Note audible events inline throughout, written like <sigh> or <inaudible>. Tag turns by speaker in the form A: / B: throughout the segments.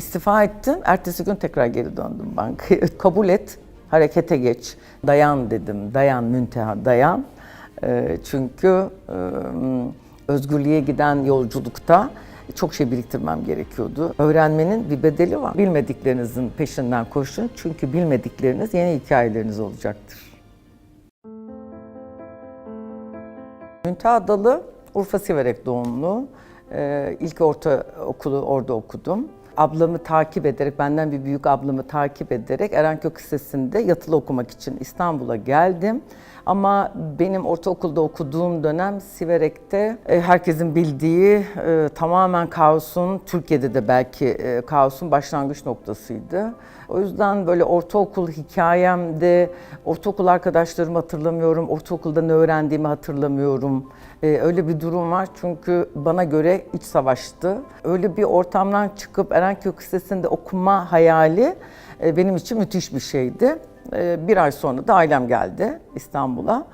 A: İstifa ettim. Ertesi gün tekrar geri döndüm bankaya. <laughs> Kabul et, harekete geç. Dayan dedim. Dayan Münteha, dayan. Ee, çünkü e, özgürlüğe giden yolculukta çok şey biriktirmem gerekiyordu. Öğrenmenin bir bedeli var. Bilmediklerinizin peşinden koşun. Çünkü bilmedikleriniz yeni hikayeleriniz olacaktır. Münteha Adalı, Urfa Siverek doğumlu. Ee, ilk orta okulu orada okudum. Ablamı takip ederek, benden bir büyük ablamı takip ederek Erenkök Lisesi'nde yatılı okumak için İstanbul'a geldim. Ama benim ortaokulda okuduğum dönem Siverek'te e, herkesin bildiği e, tamamen kaosun, Türkiye'de de belki e, kaosun başlangıç noktasıydı. O yüzden böyle ortaokul hikayemde ortaokul arkadaşlarımı hatırlamıyorum, ortaokulda ne öğrendiğimi hatırlamıyorum. Ee, öyle bir durum var çünkü bana göre iç savaştı. Öyle bir ortamdan çıkıp Erenkök Lisesi'nde okuma hayali e, benim için müthiş bir şeydi. Ee, bir ay sonra da ailem geldi İstanbul'a.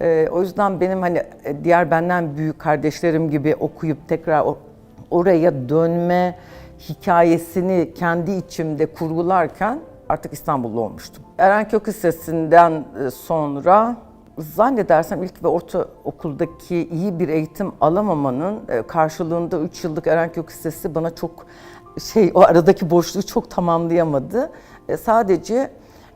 A: Ee, o yüzden benim hani e, diğer benden büyük kardeşlerim gibi okuyup tekrar oraya dönme hikayesini kendi içimde kurgularken artık İstanbullu olmuştum. Erenkök Lisesi'nden e, sonra zannedersem ilk ve ortaokuldaki iyi bir eğitim alamamanın e, karşılığında 3 yıllık Erenkök Lisesi bana çok şey o aradaki boşluğu çok tamamlayamadı. E, Sadece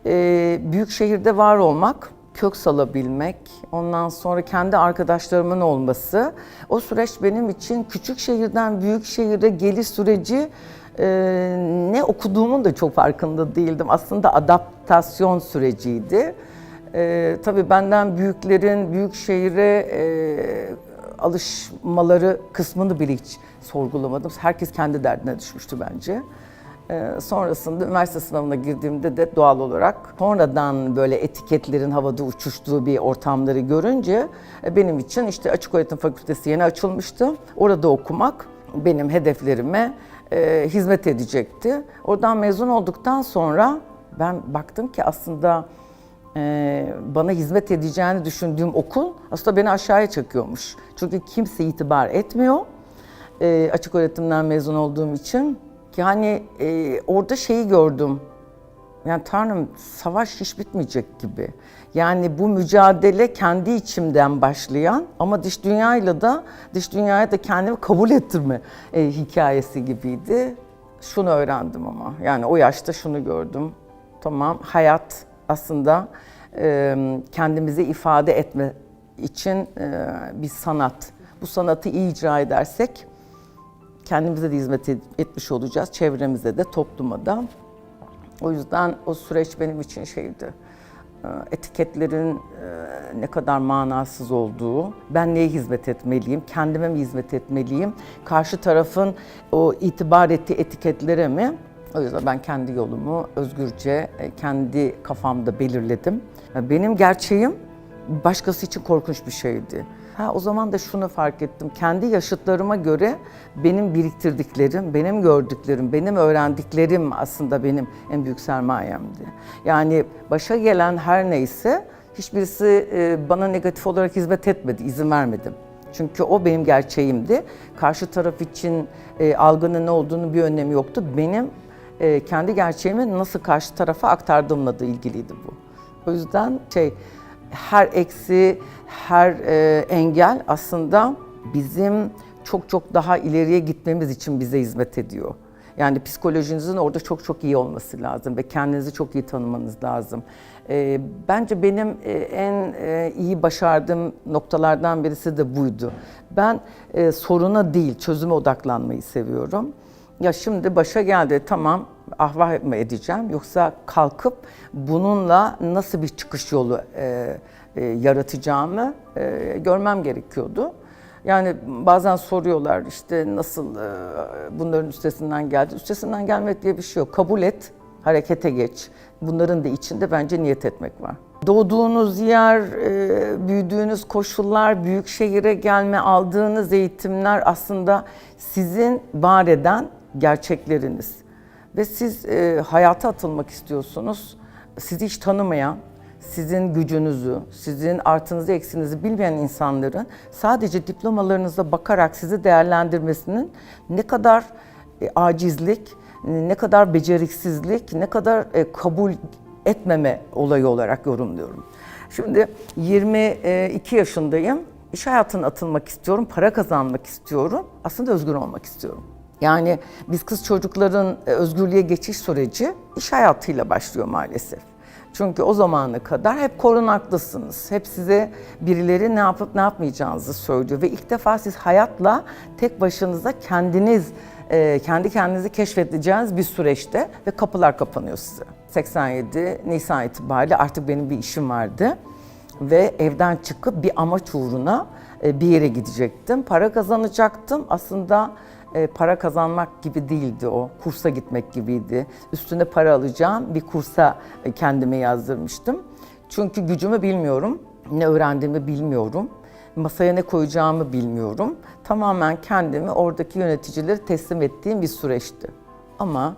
A: e, büyük şehirde var olmak, kök salabilmek, ondan sonra kendi arkadaşlarımın olması. O süreç benim için küçük şehirden büyük şehire geliş süreci e, ne okuduğumun da çok farkında değildim. Aslında adaptasyon süreciydi. E, tabii benden büyüklerin büyük şehire e, alışmaları kısmını bile hiç sorgulamadım. Herkes kendi derdine düşmüştü bence. Ee, sonrasında üniversite sınavına girdiğimde de doğal olarak sonradan böyle etiketlerin havada uçuştuğu bir ortamları görünce e, benim için işte Açık Öğretim Fakültesi yeni açılmıştı. Orada okumak benim hedeflerime e, hizmet edecekti. Oradan mezun olduktan sonra ben baktım ki aslında e, bana hizmet edeceğini düşündüğüm okul aslında beni aşağıya çekiyormuş. Çünkü kimse itibar etmiyor. E, açık öğretimden mezun olduğum için. Yani e, orada şeyi gördüm. Yani Tanrım savaş hiç bitmeyecek gibi. Yani bu mücadele kendi içimden başlayan ama dış dünyayla da dış dünyaya da kendimi kabul ettirme e, hikayesi gibiydi. Şunu öğrendim ama yani o yaşta şunu gördüm. Tamam hayat aslında e, kendimizi ifade etme için e, bir sanat. Bu sanatı iyi icra edersek kendimize de hizmet etmiş olacağız, çevremize de, topluma da. O yüzden o süreç benim için şeydi. Etiketlerin ne kadar manasız olduğu, ben neye hizmet etmeliyim, kendime mi hizmet etmeliyim, karşı tarafın o itibar ettiği etiketlere mi? O yüzden ben kendi yolumu özgürce, e, kendi kafamda belirledim. Benim gerçeğim başkası için korkunç bir şeydi. Ha, o zaman da şunu fark ettim. Kendi yaşıtlarıma göre benim biriktirdiklerim, benim gördüklerim, benim öğrendiklerim aslında benim en büyük sermayemdi. Yani başa gelen her neyse hiçbirisi e, bana negatif olarak hizmet etmedi, izin vermedim. Çünkü o benim gerçeğimdi. Karşı taraf için e, algının ne olduğunu bir önemi yoktu. Benim e, kendi gerçeğimi nasıl karşı tarafa aktardığımla da ilgiliydi bu. O yüzden şey her eksi, her e, engel aslında bizim çok çok daha ileriye gitmemiz için bize hizmet ediyor. Yani psikolojinizin orada çok çok iyi olması lazım ve kendinizi çok iyi tanımanız lazım. E, bence benim e, en e, iyi başardığım noktalardan birisi de buydu. Ben e, soruna değil, çözüme odaklanmayı seviyorum. Ya şimdi başa geldi tamam ahvah mı edeceğim yoksa kalkıp bununla nasıl bir çıkış yolu e, e, yaratacağımı e, görmem gerekiyordu. Yani bazen soruyorlar işte nasıl e, bunların üstesinden geldi. Üstesinden gelmek diye bir şey yok. Kabul et, harekete geç. Bunların da içinde bence niyet etmek var. Doğduğunuz yer, e, büyüdüğünüz koşullar, büyük şehire gelme, aldığınız eğitimler aslında sizin var eden gerçekleriniz. Ve siz e, hayata atılmak istiyorsunuz. Sizi hiç tanımayan, sizin gücünüzü, sizin artınızı eksinizi bilmeyen insanların sadece diplomalarınıza bakarak sizi değerlendirmesinin ne kadar e, acizlik ne kadar beceriksizlik, ne kadar e, kabul etmeme olayı olarak yorumluyorum. Şimdi 22 yaşındayım. İş hayatına atılmak istiyorum, para kazanmak istiyorum. Aslında özgür olmak istiyorum. Yani biz kız çocukların e, özgürlüğe geçiş süreci iş hayatıyla başlıyor maalesef. Çünkü o zamana kadar hep korunaklısınız. Hep size birileri ne yapıp ne yapmayacağınızı söylüyor. Ve ilk defa siz hayatla tek başınıza kendiniz, e, kendi kendinizi keşfedeceğiniz bir süreçte ve kapılar kapanıyor size. 87 Nisan itibariyle artık benim bir işim vardı. Ve evden çıkıp bir amaç uğruna e, bir yere gidecektim. Para kazanacaktım. Aslında e, para kazanmak gibi değildi o. Kursa gitmek gibiydi. Üstüne para alacağım bir kursa e, kendimi yazdırmıştım. Çünkü gücümü bilmiyorum. Ne öğrendiğimi bilmiyorum. Masaya ne koyacağımı bilmiyorum. Tamamen kendimi oradaki yöneticileri teslim ettiğim bir süreçti. Ama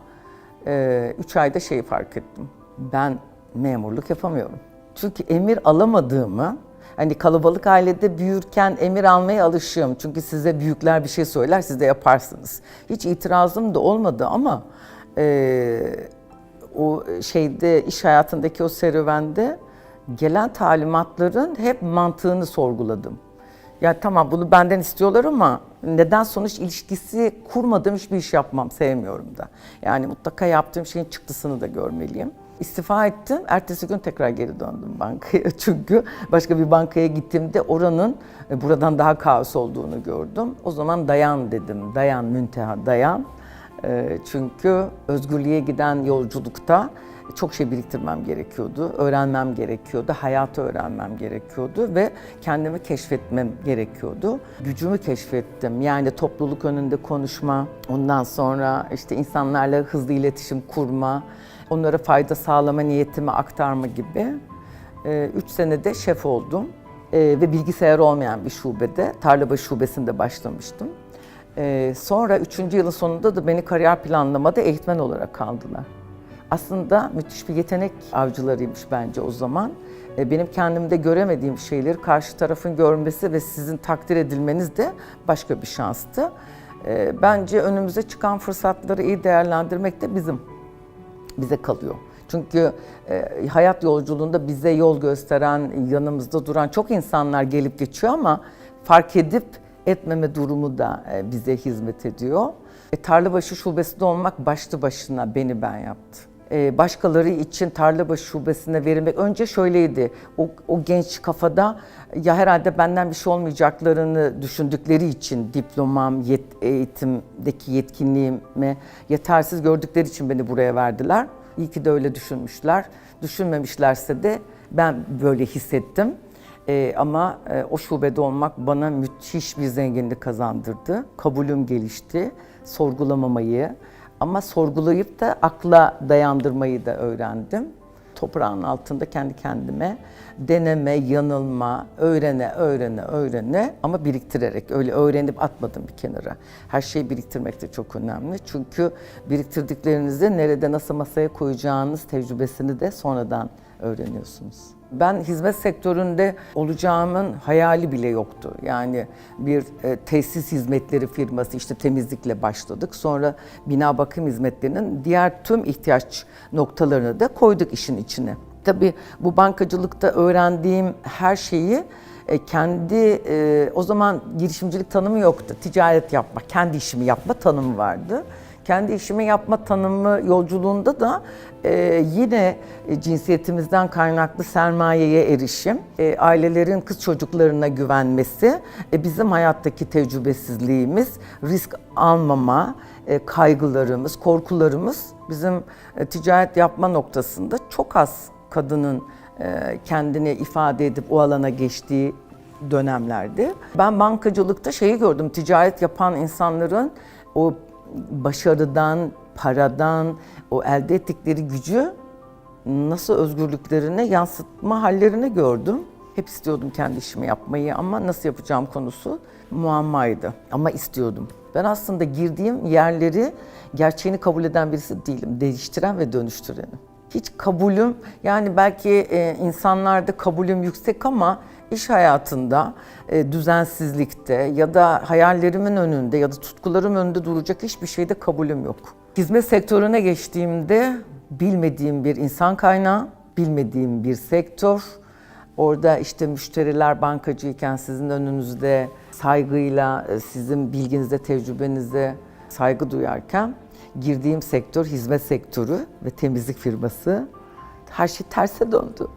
A: 3 ayda şeyi fark ettim. Ben memurluk yapamıyorum. Çünkü emir alamadığımı, hani kalabalık ailede büyürken emir almaya alışığım. Çünkü size büyükler bir şey söyler, siz de yaparsınız. Hiç itirazım da olmadı ama e, o şeyde iş hayatındaki o serüvende gelen talimatların hep mantığını sorguladım. Ya tamam bunu benden istiyorlar ama neden sonuç ilişkisi kurmadığım hiçbir iş yapmam, sevmiyorum da. Yani mutlaka yaptığım şeyin çıktısını da görmeliyim. İstifa ettim. Ertesi gün tekrar geri döndüm bankaya. <laughs> Çünkü başka bir bankaya gittiğimde oranın e, buradan daha kaos olduğunu gördüm. O zaman dayan dedim. Dayan Münteha dayan. E, Çünkü özgürlüğe giden yolculukta çok şey biriktirmem gerekiyordu, öğrenmem gerekiyordu, hayatı öğrenmem gerekiyordu ve kendimi keşfetmem gerekiyordu. Gücümü keşfettim. Yani topluluk önünde konuşma, ondan sonra işte insanlarla hızlı iletişim kurma, onlara fayda sağlama niyetimi aktarma gibi. Üç senede şef oldum ve bilgisayar olmayan bir şubede, Tarlabaşı Şubesi'nde başlamıştım. Sonra üçüncü yılın sonunda da beni kariyer planlamada eğitmen olarak kaldılar. Aslında müthiş bir yetenek avcılarıymış bence o zaman. E, Benim kendimde göremediğim şeyleri karşı tarafın görmesi ve sizin takdir edilmeniz de başka bir şanstı. E, Bence önümüze çıkan fırsatları iyi değerlendirmek de bizim bize kalıyor. Çünkü e, hayat yolculuğunda bize yol gösteren, yanımızda duran çok insanlar gelip geçiyor ama fark edip etmeme durumu da bize hizmet ediyor. E, Tarlabaşı Şubesi'de olmak başlı başına beni ben yaptı. E, başkaları için Tarlabaşı Şubesi'ne verilmek önce şöyleydi. O, o genç kafada ya herhalde benden bir şey olmayacaklarını düşündükleri için diplomam, yet, eğitimdeki yetkinliğimi yetersiz gördükleri için beni buraya verdiler. İyi ki de öyle düşünmüşler. Düşünmemişlerse de ben böyle hissettim. Ee, ama e, o şubede olmak bana müthiş bir zenginlik kazandırdı. Kabulüm gelişti, sorgulamamayı ama sorgulayıp da akla dayandırmayı da öğrendim. Toprağın altında kendi kendime deneme, yanılma, öğrene, öğrene, öğrene ama biriktirerek. Öyle öğrenip atmadım bir kenara. Her şeyi biriktirmek de çok önemli. Çünkü biriktirdiklerinizde nerede nasıl masaya koyacağınız tecrübesini de sonradan öğreniyorsunuz. Ben hizmet sektöründe olacağımın hayali bile yoktu. Yani bir e, tesis hizmetleri firması işte temizlikle başladık. Sonra bina bakım hizmetlerinin diğer tüm ihtiyaç noktalarını da koyduk işin içine. Tabii bu bankacılıkta öğrendiğim her şeyi e, kendi e, o zaman girişimcilik tanımı yoktu. Ticaret yapma, kendi işimi yapma tanımı vardı. Kendi işimi yapma tanımı yolculuğunda da e, yine e, cinsiyetimizden kaynaklı sermayeye erişim, e, ailelerin kız çocuklarına güvenmesi, e, bizim hayattaki tecrübesizliğimiz, risk almama, e, kaygılarımız, korkularımız bizim e, ticaret yapma noktasında çok az kadının e, kendini ifade edip o alana geçtiği dönemlerdi. Ben bankacılıkta şeyi gördüm, ticaret yapan insanların o başarıdan, paradan, o elde ettikleri gücü nasıl özgürlüklerine yansıtma hallerini gördüm. Hep istiyordum kendi işimi yapmayı ama nasıl yapacağım konusu muammaydı. Ama istiyordum. Ben aslında girdiğim yerleri gerçeğini kabul eden birisi değilim. Değiştiren ve dönüştürenim. Hiç kabulüm, yani belki e, insanlarda kabulüm yüksek ama iş hayatında, e, düzensizlikte ya da hayallerimin önünde ya da tutkularım önünde duracak hiçbir şeyde kabulüm yok. Hizmet sektörüne geçtiğimde bilmediğim bir insan kaynağı, bilmediğim bir sektör. Orada işte müşteriler bankacıyken sizin önünüzde saygıyla, e, sizin bilginize, tecrübenize saygı duyarken girdiğim sektör hizmet sektörü ve temizlik firması. Her şey terse döndü.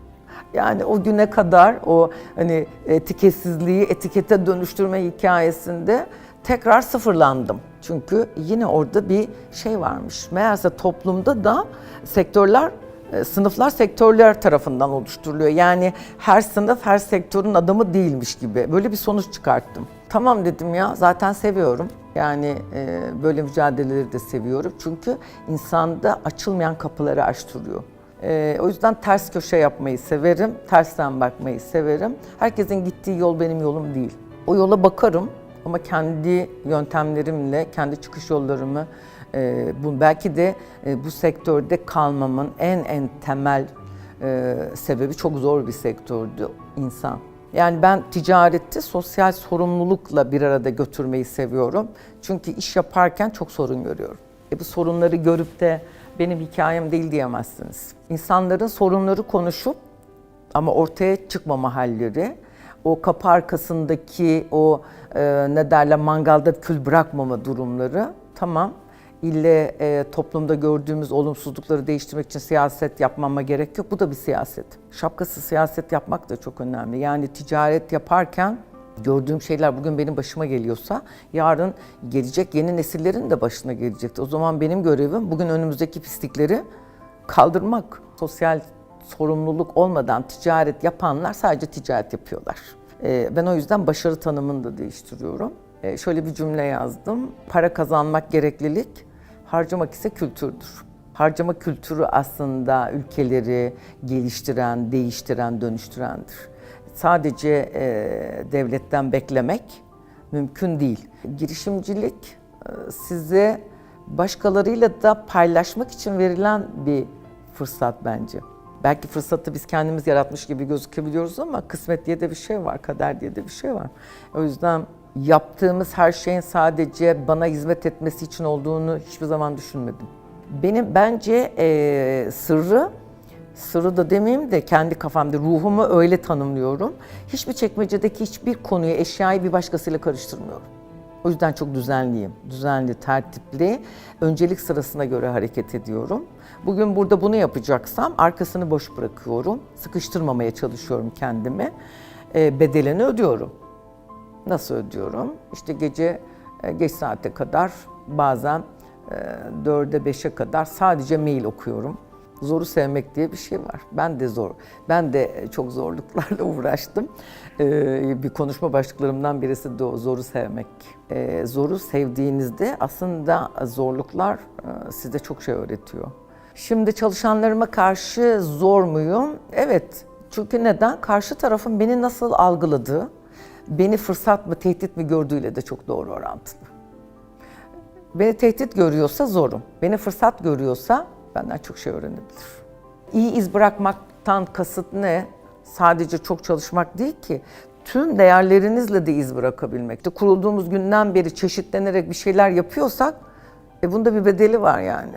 A: Yani o güne kadar o hani etiketsizliği etikete dönüştürme hikayesinde tekrar sıfırlandım. Çünkü yine orada bir şey varmış. Meğerse toplumda da sektörler e, sınıflar sektörler tarafından oluşturuluyor. Yani her sınıf her sektörün adamı değilmiş gibi. Böyle bir sonuç çıkarttım. Tamam dedim ya zaten seviyorum. Yani e, böyle mücadeleleri de seviyorum. Çünkü insanda açılmayan kapıları açtırıyor. E, o yüzden ters köşe yapmayı severim. Tersten bakmayı severim. Herkesin gittiği yol benim yolum değil. O yola bakarım ama kendi yöntemlerimle, kendi çıkış yollarımı e, bu belki de e, bu sektörde kalmamın en en temel e, sebebi çok zor bir sektördü insan. Yani ben ticareti sosyal sorumlulukla bir arada götürmeyi seviyorum. Çünkü iş yaparken çok sorun görüyorum. E bu sorunları görüp de benim hikayem değil diyemezsiniz. İnsanların sorunları konuşup ama ortaya çıkmama halleri, o kapı arkasındaki o e, ne derler mangalda kül bırakmama durumları tamam. İlle e, toplumda gördüğümüz olumsuzlukları değiştirmek için siyaset yapmama gerek yok. Bu da bir siyaset. Şapkası siyaset yapmak da çok önemli. Yani ticaret yaparken gördüğüm şeyler bugün benim başıma geliyorsa yarın gelecek yeni nesillerin de başına gelecek. O zaman benim görevim bugün önümüzdeki pislikleri kaldırmak. Sosyal sorumluluk olmadan ticaret yapanlar sadece ticaret yapıyorlar. Ee, Ben o yüzden başarı tanımını da değiştiriyorum. Ee, Şöyle bir cümle yazdım. Para kazanmak gereklilik, harcamak ise kültürdür. Harcama kültürü aslında ülkeleri geliştiren, değiştiren, dönüştürendir. Sadece e, devletten beklemek mümkün değil. Girişimcilik e, size başkalarıyla da paylaşmak için verilen bir fırsat bence. Belki fırsatı biz kendimiz yaratmış gibi gözükebiliyoruz ama kısmet diye de bir şey var, kader diye de bir şey var. O yüzden yaptığımız her şeyin sadece bana hizmet etmesi için olduğunu hiçbir zaman düşünmedim. Benim bence eee, sırrı, sırrı da demeyeyim de kendi kafamda ruhumu öyle tanımlıyorum. Hiçbir çekmecedeki hiçbir konuyu, eşyayı bir başkasıyla karıştırmıyorum. O yüzden çok düzenliyim. Düzenli, tertipli, öncelik sırasına göre hareket ediyorum. Bugün burada bunu yapacaksam arkasını boş bırakıyorum. Sıkıştırmamaya çalışıyorum kendimi. Ee, bedelini ödüyorum. Nasıl ödüyorum? İşte gece e, geç saate kadar bazen e, 4'e 5'e kadar sadece mail okuyorum. Zoru sevmek diye bir şey var. Ben de zor. Ben de çok zorluklarla <laughs> uğraştım. Bir konuşma başlıklarımdan birisi de o zoru sevmek. Zoru sevdiğinizde aslında zorluklar e, size çok şey öğretiyor. Şimdi çalışanlarıma karşı zor muyum? Evet. Çünkü neden? Karşı tarafın beni nasıl algıladığı, beni fırsat mı tehdit mi gördüğüyle de çok doğru orantılı. Beni tehdit görüyorsa zorum. Beni fırsat görüyorsa benden çok şey öğrenebilir. İyi iz bırakmaktan kasıt ne? Sadece çok çalışmak değil ki. Tüm değerlerinizle de iz bırakabilmekte. Kurulduğumuz günden beri çeşitlenerek bir şeyler yapıyorsak e bunda bir bedeli var yani.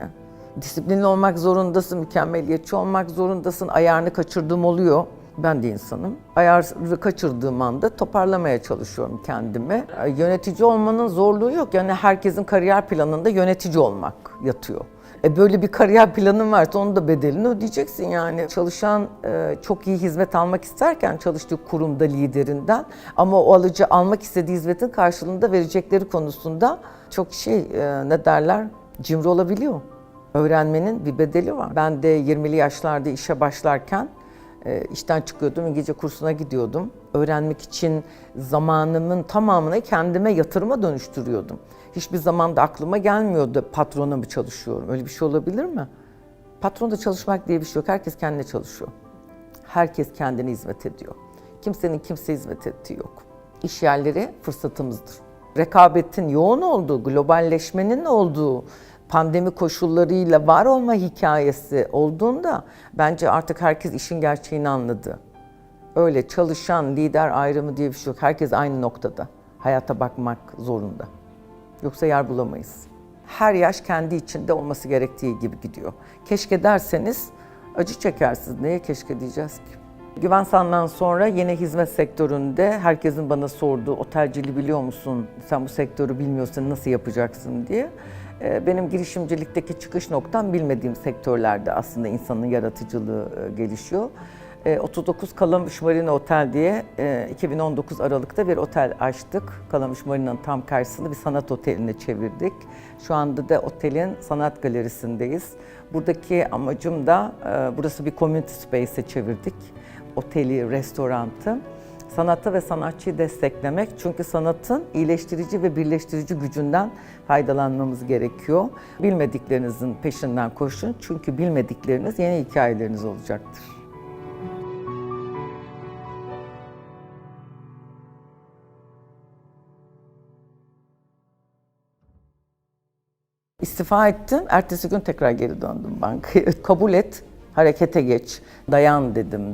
A: Disiplinli olmak zorundasın, mükemmeliyetçi olmak zorundasın. Ayarını kaçırdığım oluyor. Ben de insanım. Ayarı kaçırdığım anda toparlamaya çalışıyorum kendimi. Yönetici olmanın zorluğu yok. Yani herkesin kariyer planında yönetici olmak yatıyor. E böyle bir kariyer planın varsa onun da bedelini ödeyeceksin yani. Çalışan e, çok iyi hizmet almak isterken çalıştığı kurumda liderinden ama o alıcı almak istediği hizmetin karşılığında verecekleri konusunda çok şey e, ne derler cimri olabiliyor. Öğrenmenin bir bedeli var. Ben de 20'li yaşlarda işe başlarken işten çıkıyordum, İngilizce kursuna gidiyordum. Öğrenmek için zamanımın tamamını kendime yatırıma dönüştürüyordum. Hiçbir zaman da aklıma gelmiyordu patrona mı çalışıyorum. Öyle bir şey olabilir mi? Patronda çalışmak diye bir şey yok. Herkes kendine çalışıyor. Herkes kendine hizmet ediyor. Kimsenin kimse hizmet ettiği yok. İş yerleri fırsatımızdır. Rekabetin yoğun olduğu, globalleşmenin olduğu, pandemi koşullarıyla var olma hikayesi olduğunda bence artık herkes işin gerçeğini anladı. Öyle çalışan, lider ayrımı diye bir şey yok. Herkes aynı noktada. Hayata bakmak zorunda. Yoksa yer bulamayız. her yaş kendi içinde olması gerektiği gibi gidiyor. Keşke derseniz acı çekersiniz. Neye keşke diyeceğiz ki? Güven San'dan sonra yine hizmet sektöründe herkesin bana sorduğu otelciliği biliyor musun? Sen bu sektörü bilmiyorsan nasıl yapacaksın diye. Ee, Benim girişimcilikteki çıkış noktam bilmediğim sektörlerde aslında insanın yaratıcılığı e, gelişiyor. E, 39 Kalamış Marina Otel diye e, 2019 Aralık'ta bir otel açtık. Kalamış Marina'nın tam karşısında bir sanat oteline çevirdik. Şu anda da otelin sanat galerisindeyiz. Buradaki amacım da e, burası bir community space'e çevirdik. Oteli, restorantı. Sanatı ve sanatçıyı desteklemek. Çünkü sanatın iyileştirici ve birleştirici gücünden faydalanmamız gerekiyor. Bilmediklerinizin peşinden koşun. Çünkü bilmedikleriniz yeni hikayeleriniz olacaktır. İstifa ettim. Ertesi gün tekrar geri döndüm bankaya. Kabul et, harekete geç, dayan dedim.